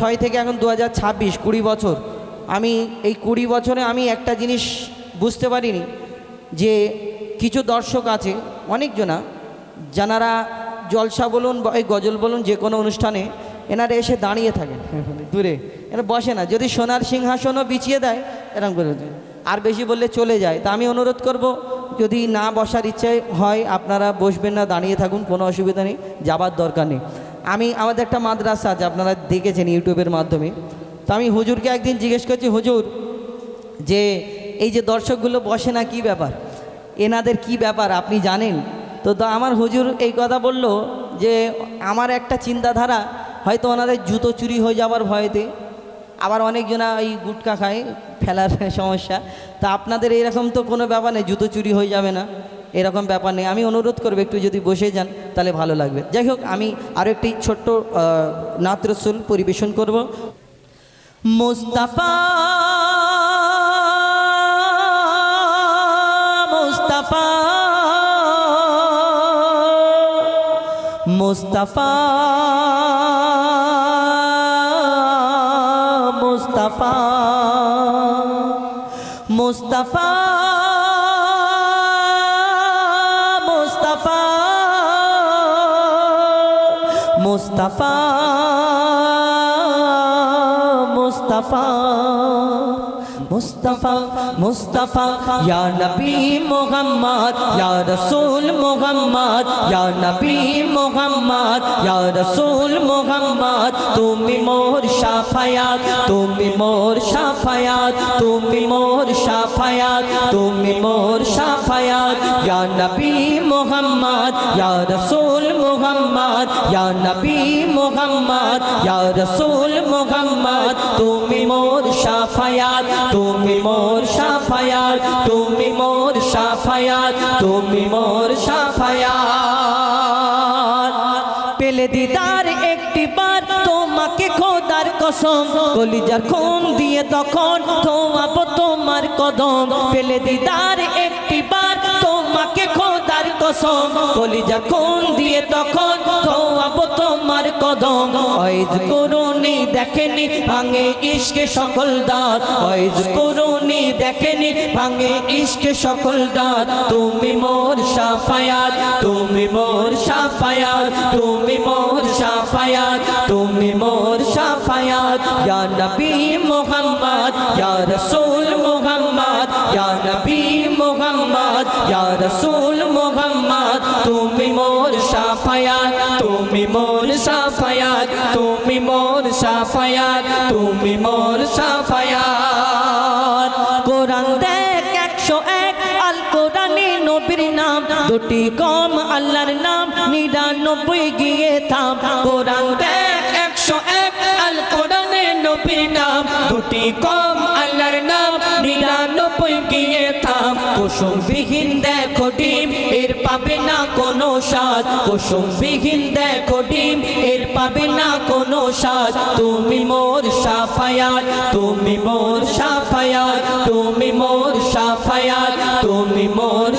ছয় থেকে এখন দু হাজার ছাব্বিশ, কুড়ি বছর। আমি এই কুড়ি বছরে আমি একটা জিনিস বুঝতে পারিনি, যে কিছু দর্শক আছে, অনেকজনা যারা জলসা বলুন বা এই গজল বলুন যে কোনো অনুষ্ঠানে, এনারা এসে দাঁড়িয়ে থাকেন। দূরে, এরা বসে না। যদি সোনার সিংহাসনও বিছিয়ে দেয়, এরকম করে আর বেশি বললে চলে যায়। তা আমি অনুরোধ করব, যদি না বসার ইচ্ছে হয়, আপনারা বসবেন না, দাঁড়িয়ে থাকুন, কোনো অসুবিধা নেই, যাবার দরকার নেই। আমি আমাদের একটা মাদ্রাসা আছে, আপনারা দেখেছেন ইউটিউবের মাধ্যমে। তো আমি হুজুরকে একদিন জিজ্ঞেস করছি, হুজুর, যে এই যে দর্শকগুলো বসে না, কি ব্যাপার? এনাদের কি ব্যাপার, আপনি জানেন? তো আমার হুজুর এই কথা বলল যে, আমার একটা চিন্তাধারা, হয়তো ওনাদের জুতো চুরি হয়ে যাওয়ার ভয়েতে। আবার অনেকজনা এই গুটকা খায়, ফেলার সমস্যা। তা আপনাদের এরকম তো কোনো ব্যাপার নেই, জুতো চুরি হয়ে যাবে না। এরকম ব্যাপার নেই। আমি অনুরোধ করব, একটু যদি বসে যান, তাহলে ভালো লাগবে। যাই হোক, আমি আরও একটি ছোট্ট নাত্রসুল পরিবেশন করব। মুস্তাফা মুস্তাফা মুস্তাফা মুস্তাফা মুস্তাফা। মুস্তাফা মুস্তাফা মুস্তাফা, ইয়া নবী মোহাম্মদ, ইয়া রাসূল মোহাম্মদ, ইয়া নবী মোহাম্মদ, ইয়া রাসূল মোহাম্মদ, তুমি মোর শাফায়াত তুমি মোর শাফায়াত তুমি মোর শাফায়াত তুমি মোর শাফায়াত ইয়া নবী মোহাম্মদ, ইয়া রাসূল মোহাম্মদ, ইয়া নবী মোহাম্মদ, ইয়া রাসূল মোহাম্মদ, তুমি মোর শাফায়াত তুমি মোর সাফায়াত, তুমি মোর সাফায়াত, তুমি মোর সাফায়াত। পেলে দিদার একটি বার তোমাকে খোদার কসম, কলিজার খুন দিয়ে তখন তোমাবো তোমার কদম। পেলে দিদার একটি বার তোমাকে খোদার কসম কলিজার খুন দিয়ে তখন তোমার কদম। করুনি দেখেনি, ভাঙে ইশকে সকল দাঁত অয়েজ করুনি দেখেনি, ভাঙে ইশকে সকল দাঁত তুমি মোর সাফায়াত, তুমি মোর সাফায়াত, তুমি মোর সাফায়াত, তুমি মোর সাফায়াত। ইয়া নবী মুহাম্মদ, ইয়া রাসূল মুহাম্মদ, ইয়া নবী মুহাম্মদ, ইয়া রাসূল নবীর নাম। দুটি কম আল্লাহর নাম, নিরানব্বই গিয়ে থাম। কোরআন দেখ, একশো এক আল কোরআনে নবীর নাম। দুটি কম আল্লাহর নাম, নিরানব্বই গিয়ে থাম। কুসুম বিহীন দেখো ডিম, এর পাবে না কোনো স্বাদ। কুসুম বিহীন দেখো ডিম, এর পাবে না কোনো স্বাদ। তুমি মোর সাফায়াত, তুমি মোর সাফায়াত, তুমি মোর সাফায়াত, তুমি মোর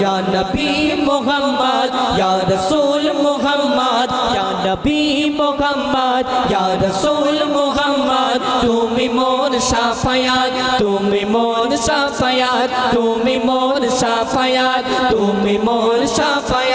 یا نبی محمد یا رسول محمد یا نبی محمد یا رسول محمد তুমি মোর সাফায়াত তুমি মোর সাফায়াত তুমি মোর সাফায়াত তুমি মোর সাফায়াত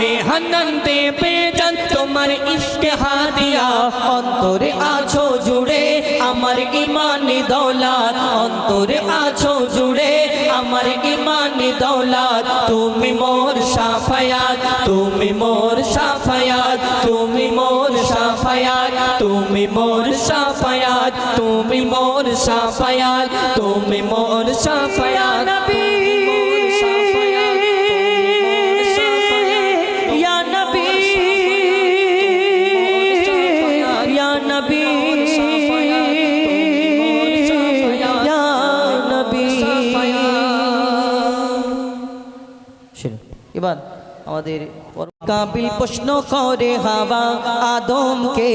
এমে হান্নান দেবে জান তোমার ইশকে হাদিয়া। অন্তরে আছো জুড়ে আমার ইমানি দৌলত। অন্তরে আছো জুড়ে আমার ইমানি দৌলত। তুমি মোর সাফায়াত, তুমি মোর সাফায়াত, তুমি মোর সাফায়াত, তুমি মোর সাফায়াত, তুমি মোর সাফায়াত, তুমি মোর সাফায়াত। এবার আমাদের কাবিল প্রশ্ন করে হাওয়া আদমকে।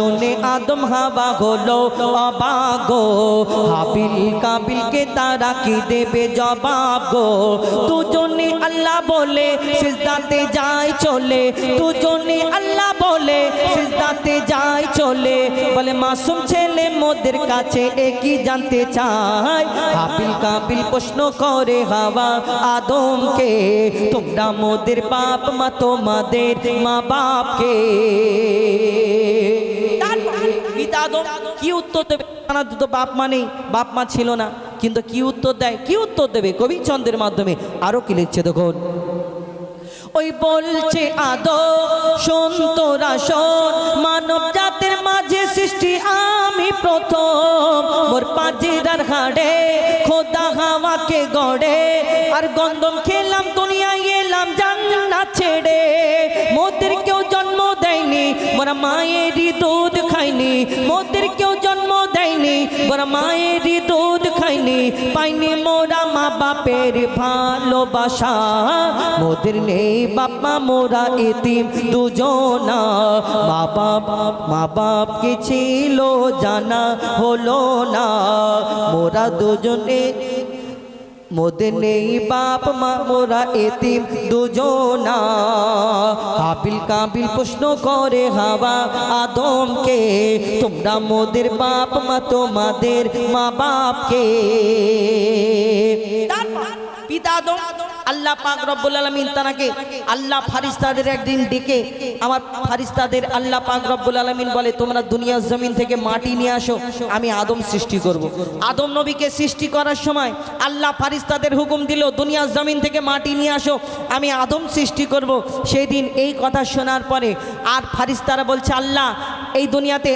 শুনে আদম হাবা হলো অবাগো হাবিল কাবিলকে তারা কি দেবে জবাব গো? দুজনে আল্লাহ বলে, সিজদাতে যায় চলে। দুজনে আল্লাহ বলে, সিজদাতে যায় চলে। বলে, মাসুম ছেলে মোদের কাছে একই জানতে চায়? হাবিল কাবিল প্রশ্ন করে হাওয়া আদমকে, তোমরা মোদের বাপ মা, তোমাদের মা বাপকে আদম, কি উত্তর দেবে? না দুটো বাপ মা নেই, বাপ মা ছিল না, কিন্তু কি উত্তর দেয়? কি উত্তর দেবে? কবি ছন্দের মাধ্যমে। আরও কি লিখছে দেখুন? ওই বলছে আদো শোন তোরা শোন মানব জাতের মাঝে সৃষ্টি আমি প্রথম। মোর পাজিরার হাড়ে খোদা হাওয়াকে গড়ে। আর গন্ধম খেলাম, দুনিয়ায় এলাম, জান্নাত ছেড়ে। মোদের কেউ জন্ম দেয়নি, মোরা মায়েরই দুধ খাইনি, মোদের কেউ জন্ম দেয়নি মোরা মায়েরই দুধ খাইনি, পাইনি মোরা মা বাপের ভালোবাসা। মোদের নেই বাবা মোরা এতিম দুজনা। মা বাপ, মা বাপকে ছিল জানা হলো না। মোরা দুজনে মোদের নেই বাপ, মা, মোরা এতিম দুজনা। হাবিল কাবিল প্রশ্ন করে হাওয়া আদমকে, তোমরা মোদের বাপ, মা, তোমাদের মা বাপকে পিতা আদম আল্লাহ পাক রব্বুল আলামিন তানাকে আল্লাহ ফারিস্তাদের একদিন ডেকে আমার ফারিস্তাদের আল্লাহ পাক রব্বুল আলামিন বলে, তোমরা দুনিয়ার জমিন থেকে মাটি নিয়ে আসো, আমি আদম সৃষ্টি করব। আদম নবীকে সৃষ্টি করার সময় আল্লাহ ফারিস্তাদের হুকুম দিল, দুনিয়ার জমিন থেকে মাটি নিয়ে আসো, আমি আদম সৃষ্টি করব। সেই দিন এই কথা শোনার পরে আর ফারিস্তারা বলছে, আল্লাহ, এই দুনিয়াতে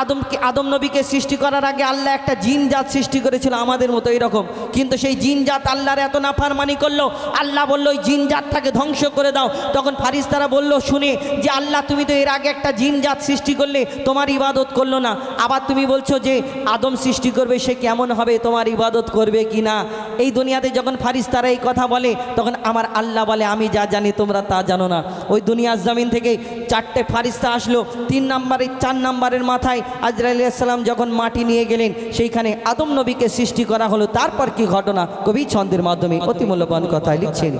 আদমকে আদম নবীকে সৃষ্টি করার আগে আল্লাহ একটা জিন জাত সৃষ্টি করেছিল আমাদের মতো এরকম। কিন্তু সেই জিন জাত আল্লাহর এত নাফারমানি করল, আল্লাহ বলল, ওই জিন জাতটাকে ধ্বংস করে দাও। তখন ফারিস্তারা বলল, শুনে, যে আল্লাহ, তুমি তো এর আগে একটা জিন জাত সৃষ্টি করলে, তোমার ইবাদত করল না। আবার তুমি বলছো যে আদম সৃষ্টি করবে, সে কেমন হবে? তোমার ইবাদত করবে কি না? এই দুনিয়াতে যখন ফারিস্তারা এই কথা বলে, তখন আমার আল্লাহ বলে, আমি যা জানি, তোমরা তা জানো না। ওই দুনিয়ার জমিন থেকে চারটে ফারিস্তা আসলো, তিন নম্বরের চার নম্বরের মাথায় আজরাইল সালাম যখন মাটি নিয়ে গেলেন, সেইখানে আদম নবীকে সৃষ্টি করা হলো। তারপর কি ঘটনা? কবি ছন্দের মাধ্যমে অতি মূল্যবান কথায় লিখছেন।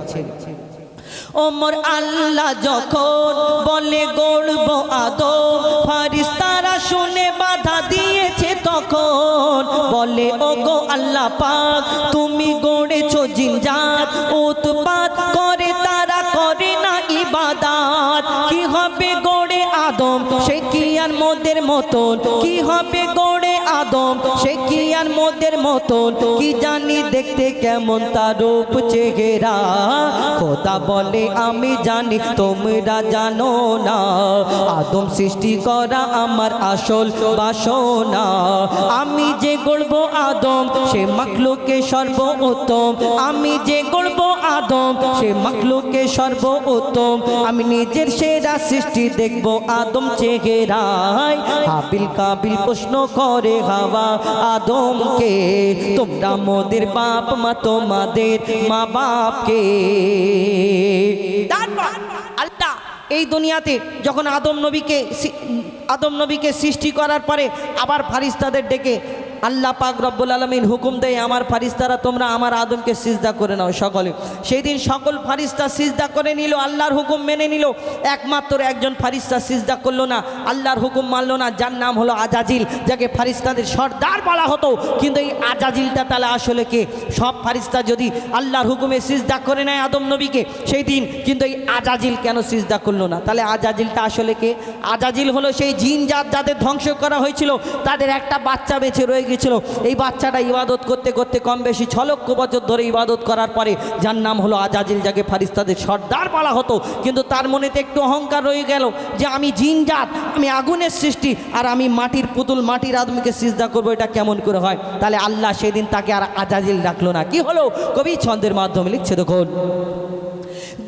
ওমর আল্লাহ যখন বলে, গড়ব আদম ফারিস্তারা শুনে বাধা দিয়েছে তখন। বলে ও গো আল্লাহ পাক, তুমি গড়েছো জিনজাত উৎপাত করে মতন কি হবে গড়ে? আদম, সে কি আর মোদের মতন, কি জানি দেখতে কেমন তার রূপ চেহারা। খোদা বলে, আমি জানি তোমরা জানো না, আদম সৃষ্টি করা আমার আসল বাসনা। আমি যে গড়ব আদম, সে মাকলুকে সর্ব উত্তম আমি যে গড়ব আদম, সে মাকলুকে সর্ব উত্তম আমি নিজের সেরা সৃষ্টি দেখব আদম চেহারায়। হাবিল কাবিল প্রশ্ন করে হাওয়া আদমকে, তোমরা মোদের বাপ মা, তোমাদের মা বাপকে। এই দুনিয়াতে যখন আদম নবীকে আদম নবীকে সৃষ্টি করার পরে আবার ফারিস্তাদের ডেকে আল্লাহ পাক রব্বুল আলমিন হুকুম দেয়, আমার ফারিস্তারা তোমরা আমার আদমকে সিজদা করে নাও সকলে। সেই দিন সকল ফারিস্তা সিজদা করে নিল, আল্লাহর হুকুম মেনে নিল। একমাত্র একজন ফারিস্তা সিজদা করল না, আল্লাহর হুকুম মানলো না। যার নাম হলো আজাজিল, যাকে ফারিস্তাদের সর্দার বলা হতো। কিন্তু এই আজাজিলটা তাহলে আসলে কে? সব ফারিস্তা যদি আল্লাহর হুকুমে সিজদা করে নেয় আদম নবীকে, সেই দিন কিন্তু এই আজাজিল কেন সিজদা করল না? তাহলে আজাজিলটা আসলে কে? আজাজিল হলো সেই জিন জাত যাদের ধ্বংস করা হয়েছিল, তাদের একটা বাচ্চা বেঁচে রয়ে গিয়েছিল। এই বাচ্চাটা ইবাদত করতে করতে কম বেশি ছ লক্ষ বছর ধরে ইবাদত করার পরে যার নাম হলো আজাজিল, যাকে ফারিস্তাদের সর্দার বলা হতো, কিন্তু তার মনেতে একটু অহংকার রয়ে গেল যে আমি জিনজাত আমি আগুনের সৃষ্টি, আর আমি মাটির পুতুল, মাটির আদমিকে সিজদা করব, এটা কেমন করে হয়? তাহলে আল্লাহ সেদিন তাকে আর আজাজিল রাখল না। কি হলো? কবি ছন্দের মাধ্যমে লিখছে দেখুন।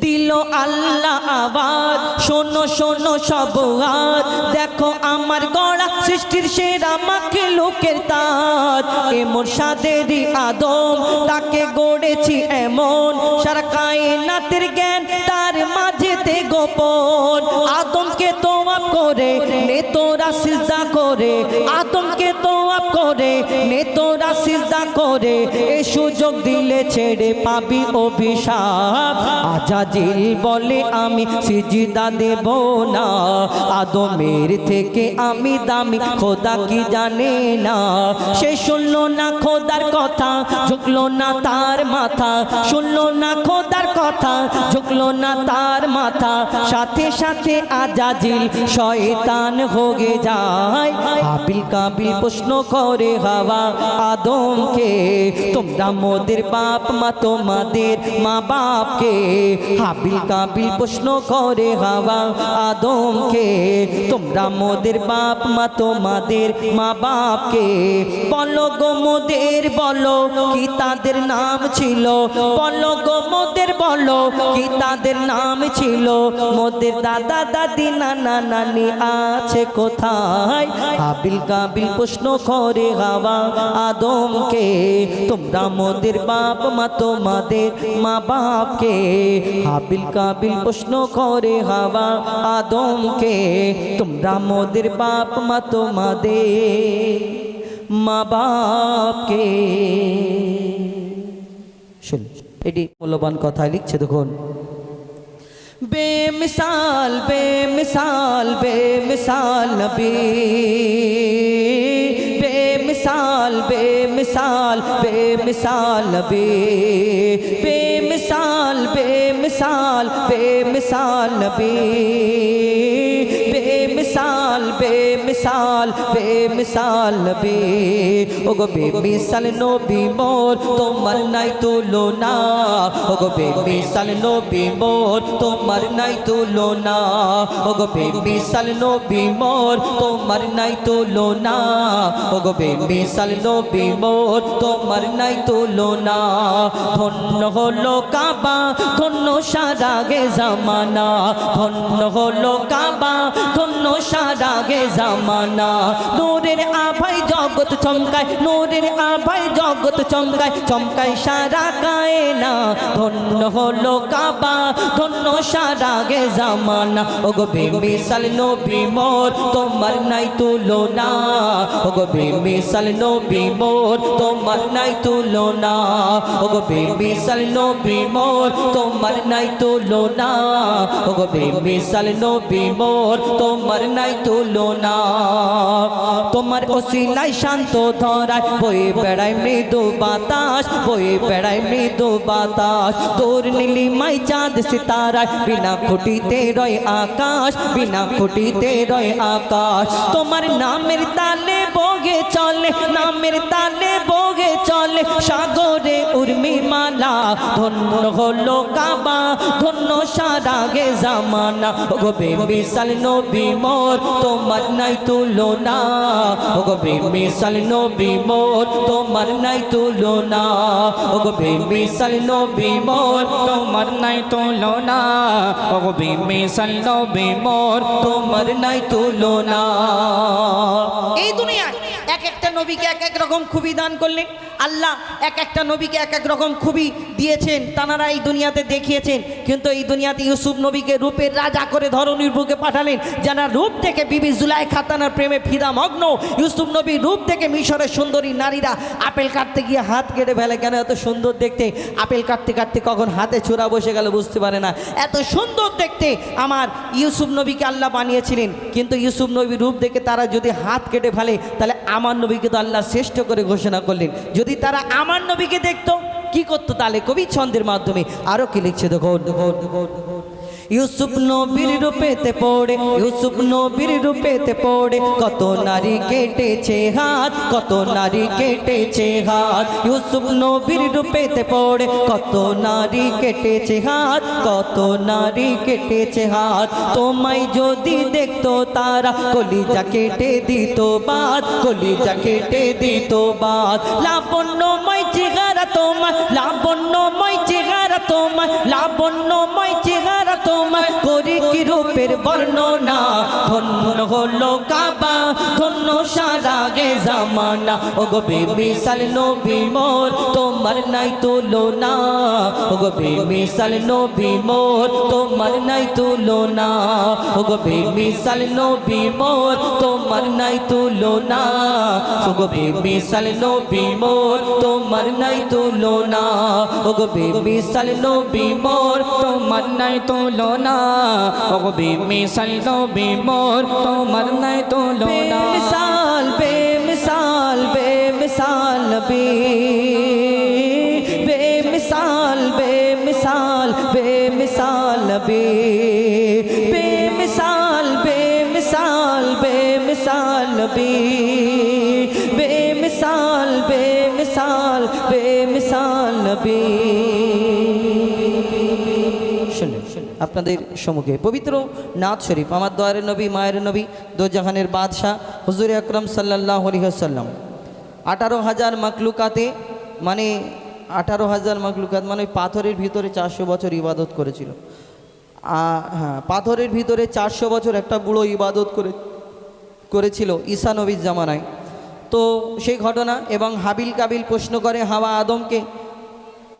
দিল আল্লাহ আবাদ শোনো শোনো সব আজ দেখো আমার গড়া সৃষ্টির সেরা মাকে লোকের তাজ। এমন সাদেরই আদম, তাকে গড়েছি এমন। সারা কায়নাতের জ্ঞান তার মাঝেতে গোপন। আদমকে তোয়াপ করে নে তোরা সিজদা করে। আদমকে তোয়াপ করে নে তোরা সিজদা করে। সুযোগ দিলে ছেড়ে পাবি অভিশাপ। আজাজিল বলে, আমি সিজিদা দেব না। আদমের থেকে আমি দামি, খোদা কি জানে না? সে শুনলো না খোদার কথা, ঝুঁকলো না তার মাথা। শুনলো না খোদার কথা ঝুঁকলো না তার মাথা। সাথে সাথে আজাজিল শয়তান হোগে যায়। হাবিল কাবিল প্রশ্ন করে হাওয়া আদমকে, তোমরা মোদের বাপ মা, তোমাদের মা বাপকে হাবিল কাবিল প্রশ্ন করে হাওয়া আদমকে, তোমরা মোদের বাপ মা, তোমাদের মা বাপকে বলো গো মোদের, বলো কি তাদের নাম ছিল? বলো গো মোদের, বলো কি তাদের নাম ছিল? মোদের দাদা, দাদি, নানা, নানি আছে কোথায়? হাবিল কাবিল প্রশ্ন করে হাওয়া আদমকে, তোমরা মোদের বাপ মা, তোমাদের মা বাপকে? হাবিল কাবিল প্রশ্ন করে হাওয়া আদমকে, তোমরা মোদের বাপ মা, তোমাদের মা বাপকে? এটি মূল্যবান কথা লিখছে, দেখুন। বেমিসাল বেমিসাল বেমিসাল নবী। বেমিসাল বেমিসাল বেমিসাল নবী। বেমিসাল বেমিসাল বেমিসাল নবী। বেমিসাল বেমিসাল নবী। ওগো বেমিসাল নবী মোর, তোমার নাই তুলনা। ওগো বেমিসাল নবী মোর, তোমার নাই তুলনা। ওগো বেমিসাল নবী মোর, তোমার নাই তুলনা। ওগো বেমিসাল নবী মোর, তোমার নাই তুলনা। ধন্য হলো কাবা, ধন্য সারা গে জামানা। ধন্য হলো কাবা, ধন্য সারা গে জামানা। নূরের আভাই জগৎ চমকায় নূরের আভাই জগৎ চমকায় চমকায় সারা গায়ে না ধন্য হলো কাবা, ধন্য সারা গে জামানা। ওগো বেমিসাল নবী মোর, তোমার নাই তুলো তুলনা। ওগো বেমিসাল নবী মোর, তোমার নাই তুলো তুলনা। ওগো বেমিসাল নবী মোর, তোমার নাই তুলো তুলনা। ওগো বেমিসাল নবী মোর, তোমার নাই তুলনা। তোমার ওসিলাই শান্ত ধরায় বয়ে বেড়ায় মৃদু বাতাস, বয়ে বেড়ায় মৃদু বাতাস। তোর নীলিমাই চাঁদ সিতারায়, বিনা খুঁটিতে রয় আকাশ, বিনা খুঁটিতে রয় আকাশ। তোমার নামের তালে বগে চলে, নামের তালে বগে চলে, সাগরে উর্মি মালা, ধন্য হলো কাবা, ধন্য সারা গে জামানা। গো বেমিসাল নবী মোর, তোমার নাই তুলনা। গো বেমিসাল নবী মোর, তোমার নাই তুলনা। ওগো বেমিসাল নবী মোর, তোমার নাই তুলনা। ওগো বেমিসাল নবী মোর, তোমার নাই তুলনা। এক একটা নবীকে এক এক রকম খুবই দান করলেন। আল্লাহ এক একটা নবীকে এক এক রকম খুবই দিয়েছেন তানারা এই দুনিয়াতে দেখিয়েছেন। কিন্তু এই দুনিয়াতে ইউসুফ নবীকে রূপের রাজা করে ধরনীর বুকে পাঠালেন, যারা রূপ থেকে বিবি জুলাই খাতানার প্রেমে ফিদা মগ্ন। ইউসুফ নবী রূপ থেকে মিশরের সুন্দরী নারীরা আপেল কাটতে গিয়ে হাত কেটে ফেলে, কেন এত সুন্দর দেখতে? আপেল কাটতে কাটতে কখন হাতে ছোড়া বসে গেল বুঝতে পারে না। এত সুন্দর দেখতে আমার ইউসুফ নবীকে আল্লাহ বানিয়েছিলেন, কিন্তু ইউসুফ নবী রূপ দেখে তারা যদি হাত কেটে ফেলে, তাহলে আমার নবীকে তো আল্লাহ শ্রেষ্ঠ করে ঘোষণা করলেন। যদি তারা আমার নবীকে দেখত, কি করতো তাহলে কবি ছন্দের মাধ্যমে? আরও কি লিখছে? দেখো দেখো দেখো ইউসুফ নবীর রূপেতে পড়ে, ইউসুফ নবীর রূপেতে পড়ে। কত নারী কেটেছে হাত, কত নারী কেটেছে হাত। ইউসুফ নবীর রূপেতে পড়ে, কত নারী কেটেছে হাত, কত নারী কেটেছে হাত। তোমায় যদি দেখতো তারা, কলিজা কেটে দিত বাদ কলিজা কেটে দিত বাদ লাবণ্যময় চেহারা তোমার, লাবণ্যময় তোমার লাবণ্যময় চেহারা তোমার করি কি রূপের বর্ণনা? ধন্য হলো কাবা, ধন্য সারা গে জামানা। ও গো তোমার নাই তুলনা। ও গো মিসাল নবী মোর, তোমার নাই তুলনা। ও গো তোমার নাই তুলনা। ও গো মিসাল নবী মোর তোমার নাই তুলনা। ও গো মিসাল নবী মোর, তোমার নাই তুলনা। ও মিসাল নবী মোর, তোমার নাই তুলনা। বেমিসাল বেমিসাল বেমিসাল নবী। নবী। আপনাদের সম্মুখে পবিত্র নাথ শরীফ, আমার দয়ারের নবী, মায়ের নবী, দোজাহানের বাদশাহ, হুজুর আকরম সাল্লাহ আলহিহাসাল্লাম আঠারো হাজার মাকলুকাতে মানে আঠারো হাজার মাকলুকাত মানে পাথরের ভিতরে চারশো বছর ইবাদত করেছিল। হ্যাঁ পাথরের ভিতরে চারশো বছর একটা বুড়ো ইবাদত করে, করেছিল ঈসা নবীর জামানায়। তো সেই ঘটনা এবং হাবিল কাবিল প্রশ্ন করে হাওয়া আদমকে